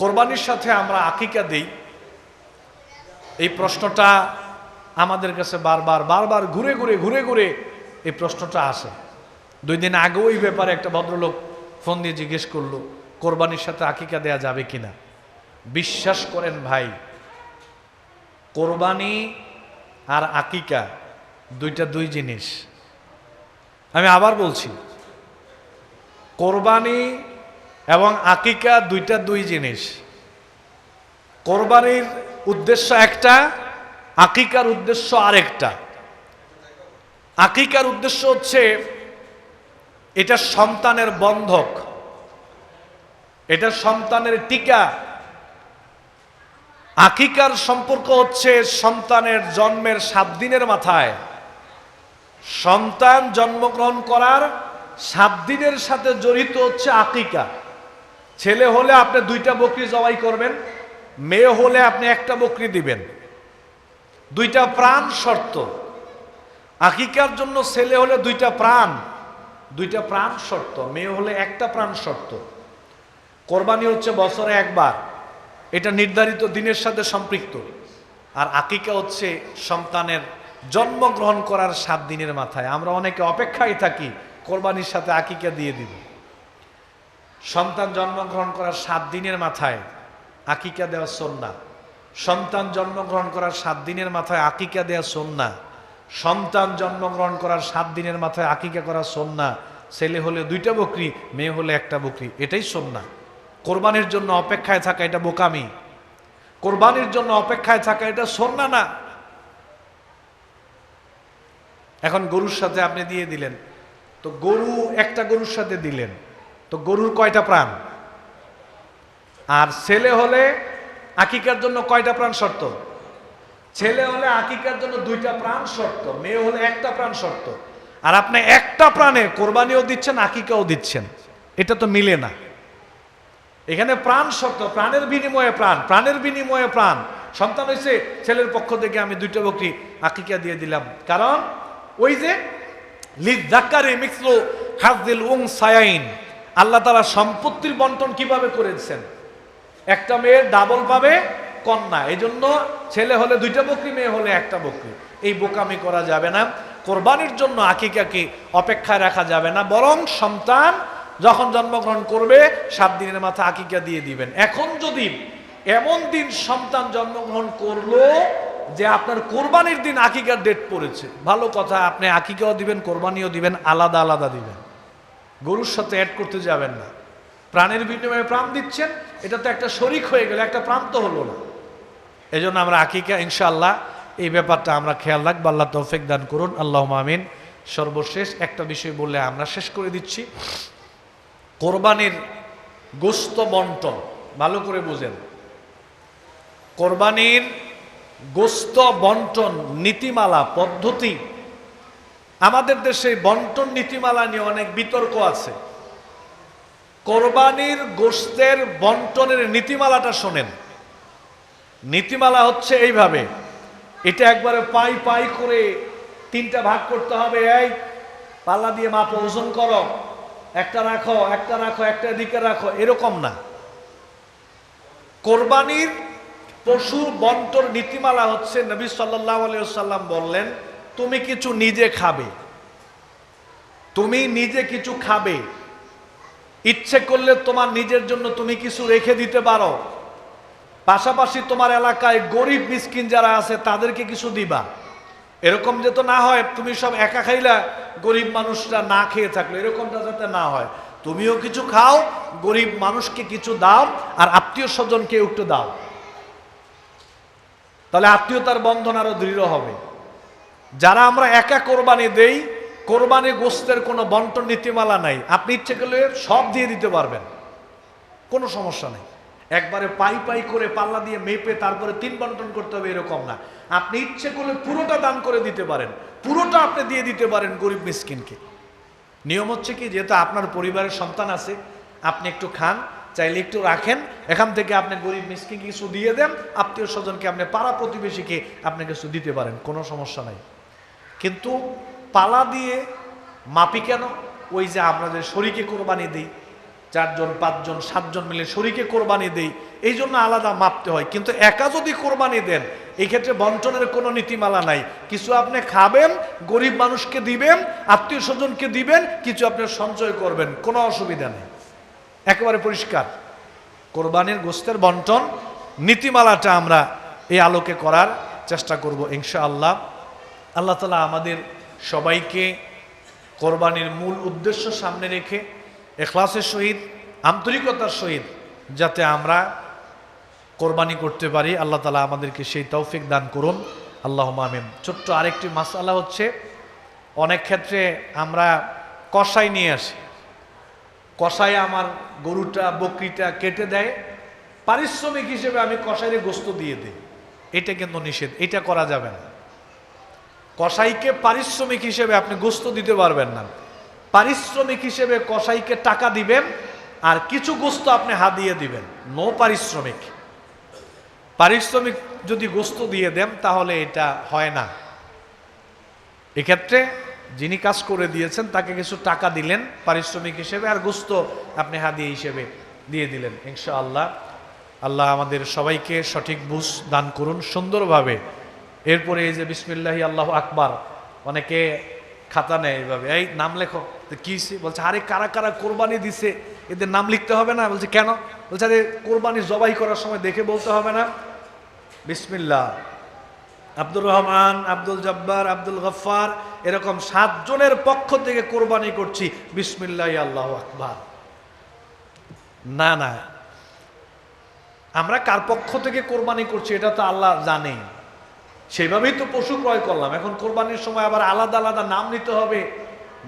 কোরবানির সাথে আমরা আকিকা দেই। এই প্রশ্নটা আমাদের কাছে বারবার বারবার ঘুরে ঘুরে ঘুরে ঘুরে এই প্রশ্নটা আসে। দুই দিন আগেও এই ব্যাপারে একটা ভদ্রলোক ফোন দিয়ে জিজ্ঞেস করল, কোরবানির সাথে আকিকা দেয়া যাবে কিনা? বিশ্বাস করেন ভাই, কোরবানি আর আকিকা দুইটা দুই জিনিস। আমি আবার বলছি, কোরবানি এবং আকিকা দুইটা দুই জিনিস। কোরবানির উদ্দেশ্য একটা, আকিকার উদ্দেশ্য আরেকটা। আকিকার উদ্দেশ্য হচ্ছে, এটা সন্তানের বন্ধক। এটা সন্তানের টিকা। আকিকার সম্পর্ক হচ্ছে সন্তানের জন্মের সাত দিনের মাথায়। সন্তান জন্মগ্রহণ করার সাত দিনের সাথে জড়িত হচ্ছে আকিকা। ছেলে হলে আপনি দুইটা বকরি জবাই করবেন, মেয়ে হলে আপনি একটা বকরি দিবেন। দুইটা প্রাণ শর্ত। আকিকার জন্য ছেলে হলে দুইটা প্রাণ দুইটা প্রাণ শর্ত, মেয়ে হলে একটা প্রাণ শর্ত। কোরবানি হচ্ছে বছরে একবার, এটা নির্ধারিত দিনের সাথে সম্পৃক্ত। আর আকিকা হচ্ছে সন্তানের জন্মগ্রহণ করার সাত দিনের মাথায়। আমরা অনেকে অপেক্ষায় থাকি কোরবানির সাথে আকিকা দিয়ে দিব সন্তান জন্মগ্রহণ করার সাত দিনের মাথায় আকিকা দেওয়া সন্না সন্তান জন্মগ্রহণ করার সাত দিনের মাথায় আকিকা দেওয়া সন্না সন্তান জন্মগ্রহণ করার সাত দিনের মাথায় আকিকা করা সন্না ছেলে হলে দুইটা বকরি, মেয়ে হলে একটা বকরি, এটাই সন্না কোরবানির জন্য অপেক্ষায় থাকা এটা বোকামি। কোরবানির জন্য অপেক্ষায় থাকা এটা সন্না না। এখন গরুর সাথে আপনি দিয়ে দিলেন। তো গরু একটা গরুর সাথে দিলেন। তো গরুর কয়টা প্রাণ? আর ছেলে হলে আকিকার জন্য কয়টা প্রাণ শর্ত? ছেলে হলে আকিকার জন্য দুইটা প্রাণ শর্ত, মেয়ে হলে একটা প্রাণ শর্ত। আর আপনি একটা প্রাণে কোরবানিও দিচ্ছেন, আকিকাও দিচ্ছেন। এটা তো মিলে না। এখানে প্রাণ শর্ত, প্রাণের বিনিময়ে প্রাণ, প্রাণের বিনিময়ে প্রাণ। সন্তান হয়েছে, ছেলের পক্ষ থেকে আমি দুইটা বকরি আকিকা দিয়ে দিলাম। কারণ ওই যে লিজাকারে মিক্সলো হাজদিল উং সায়াইন আল্লাহ তারা সম্পত্তির বন্টন কীভাবে করেছেন? একটা মেয়ের ডাবল পাবে কন্যা। এই জন্য ছেলে হলে দুইটা বকরি, মেয়ে হলে একটা বকরি। এই বোকামি করা যাবে না। কোরবানির জন্য আকিকাকে অপেক্ষায় রাখা যাবে না। বরং সন্তান যখন জন্মগ্রহণ করবে, সাত দিনের মাথা আকিকা দিয়ে দিবেন। এখন যদি এমন দিন সন্তান জন্মগ্রহণ করল যে আপনার কোরবানির দিন আকিকার ডেট পড়েছে। ভালো কথা, আপনি আকিকাও দিবেন, কোরবানিও দিবেন, আলাদা আলাদা দিবেন। গরুর সাথে অ্যাড করতে যাবেন না। প্রাণের বিনিময়ে প্রাণ দিচ্ছেন, এটা তো একটা শরিক হয়ে গেল, একটা প্রাণ তো হলো না। এই জন্য আমরা আকিকা, ইনশাআল্লাহ, এই ব্যাপারটা আমরা খেয়াল রাখব। আল্লাহ তৌফিক দান করুন আল্লাহ আমিন। সর্বশেষ একটা বিষয় বললে আমরা শেষ করে দিচ্ছি। কোরবানির গোস্ত বন্টন, ভালো করে বুঝেন। কোরবানির গোস্ত বন্টন, নীতিমালা, পদ্ধতি আমাদের দেশে বন্টন নীতিমালা নিয়ে অনেক বিতর্ক আছে। কোরবানির গোস্তের বন্টনের নীতিমালাটা শোনেন। নীতিমালা হচ্ছে এইভাবে, এটা একবারে পাই পাই করে তিনটা ভাগ করতে হবে, এই পাল্লা দিয়ে মাপ, ওজন করো, একটা রাখো একটা রাখো, একটা দিকে রাখো, এরকম না। কোরবানির পশু বন্টন নীতিমালা হচ্ছে নবী সাল্লাহ আলিয়াল্লাম বললেন তুমি কিছু নিজে খাবে। তুমি নিজে কিছু খাবে। ইচ্ছে করলে তোমার নিজের জন্য তুমি কিছু রেখে দিতে পারো। পাশাপাশি তোমার এলাকায় গরিব মিসকিন যারা আছে, তাদেরকে কিছু দিবা। এরকম যেত না হয়, তুমি সব একা খাইলা গরিব মানুষরা না খেয়ে থাকল। এরকমটা যাতে না হয়। তুমিও কিছু খাও, গরিব মানুষকে কিছু দাও, আর আত্মীয় স্বজনকে একটু দাও। তাহলে আত্মীয়তার বন্ধন আরও দৃঢ় হবে। যারা আমরা একা কোরবানি দেই, কোরবানি গোস্তের কোনো বন্টন নীতিমালা নাই। আপনি ইচ্ছে করলে সব দিয়ে দিতে পারবেন। কোনো সমস্যা নেই। একবারে পাই পাই করে পাল্লা দিয়ে মেপে তারপরে তিন বন্টন করতে হবে এরকম না। আপনি ইচ্ছে করলে পুরোটা দান করে দিতে পারেন। পুরোটা আপনি দিয়ে দিতে পারেন গরিব মিসকিনকে। নিয়ম হচ্ছে কি, যেহেতু আপনার পরিবারের সন্তান আছে, আপনি একটু খান, চাইলে একটু রাখেন। এখান থেকে আপনি গরিব মিসকিনকে কিছু দিয়ে দেন, আত্মীয় স্বজনকে আপনি পাড়া প্রতিবেশীকে আপনি কিছু দিতে পারেন। কোনো সমস্যা নাই। কিন্তু পালা দিয়ে মাপি কেন? ওই যে আমরা যে শরীকে কোরবানি দিই, চারজন, পাঁচজন, সাতজন মিলে শরীকে কোরবানি দেই, এই জন্য আলাদা মাপতে হয়। কিন্তু একা যদি কোরবানি দেন, এই ক্ষেত্রে বন্টনের কোনো নীতিমালা নাই। কিছু আপনি খাবেন, গরিব মানুষকে দিবেন, আত্মীয় স্বজনকে দিবেন, কিছু আপনি সঞ্চয় করবেন, কোনো অসুবিধা নেই। একেবারে পরিষ্কার। কোরবানির গোস্তের বন্টন, নীতিমালাটা আমরা এই আলোকে করার চেষ্টা করব, ইনশাআল্লাহ। আল্লাহ তালা আমাদের সবাইকে কোরবানির মূল উদ্দেশ্য সামনে রেখে, এখলাসের সহিত, আন্তরিকতার সহিত যাতে আমরা কোরবানি করতে পারি, আল্লাহ তালা আমাদেরকে সেই তৌফিক দান করুন। আল্লাহ আমিন। ছোট্ট আরেকটি মাসালা হচ্ছে, অনেক ক্ষেত্রে আমরা কষাই নিয়ে আসি। কষাই আমার গরুটা, বকরিটা কেটে দেয়, পারিশ্রমিক হিসেবে আমি কষাইরে গোস্ত দিয়ে দিই। এটা কিন্তু নিষেধ, এটা করা যাবে না। কসাইকে পারিশ্রমিক হিসেবে আপনি গোস্ত দিতে পারবেন না। পারিশ্রমিক হিসেবে কসাইকে টাকা দিবেন আর কিছু গোস্ত আপনি হাদিয়ে দিবেন। নো পারিশ্রমিক। পারিশ্রমিক যদি গোস্ত দিয়ে দেন তাহলে এটা হয় না। এক্ষেত্রে যিনি কাজ করে দিয়েছেন তাকে কিছু টাকা দিলেন পারিশ্রমিক হিসেবে আর গোস্ত আপনি হাদিয়ে হিসেবে দিয়ে দিলেন। ইনশাআল্লাহ, আল্লাহ আমাদের সবাইকে সঠিক বুঝ দান করুন সুন্দরভাবে। এরপরে এই যে বিসমিল্লাহি আল্লাহ আকবার, অনেকে খাতা নেয় এইভাবে এই নাম লেখো। তো কি বলছে, আরে কারা কারা কোরবানি দিছে, এদের নাম লিখতে হবে না? বলছে, কেন? বলছে, আরে কোরবানি জবাই করার সময় দেখে বলতে হবে না। বিসমিল্লাহ। আব্দুর রহমান, আব্দুল জব্বার, আব্দুল গফ্ফার, এরকম সাতজনের পক্ষ থেকে কোরবানি করছি। বিসমিল্লাহ আল্লাহ আকবার। না না। আমরা কার পক্ষ থেকে কোরবানি করছি, এটা তো আল্লাহ জানে সেইভাবেই তো পশু ক্রয় করলাম। এখন কোরবানির সময় আবার আলাদা আলাদা নাম নিতে হবে।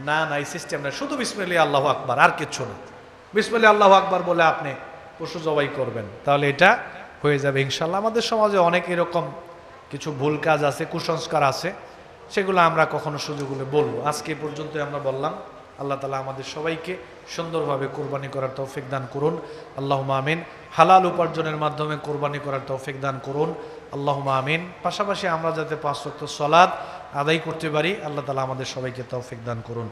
না না, এই সিস্টেম না শুধু বিসমিল্লি আল্লাহ আকবার, আর কিচ্ছু না। বিসমিল্লি আল্লাহ আকবার বলে আপনি পশু জবাই করবেন। তাহলে এটা হয়ে যাবে। ইনশাল্লাহ আমাদের সমাজে অনেক এরকম কিছু ভুল কাজ আছে, কুসংস্কার আছে। সেগুলো আমরা কখনো সুযোগ হলে বলব। আজকে পর্যন্ত আমরা বললাম। আল্লাহ তালা আমাদের সবাইকে সুন্দরভাবে কোরবানি করার তৌফিক দান করুন। আল্লাহ মামিন হালাল উপার্জনের মাধ্যমে কোরবানি করার তৌফিক দান করুন। আল্লাহ আমিন। পাশাপাশি আমরা যাতে পাঁচ রক্ত সলাদ আদায় করতে পারি, আল্লাহ তালা আমাদের সবাইকে তৌফিক দান করুন।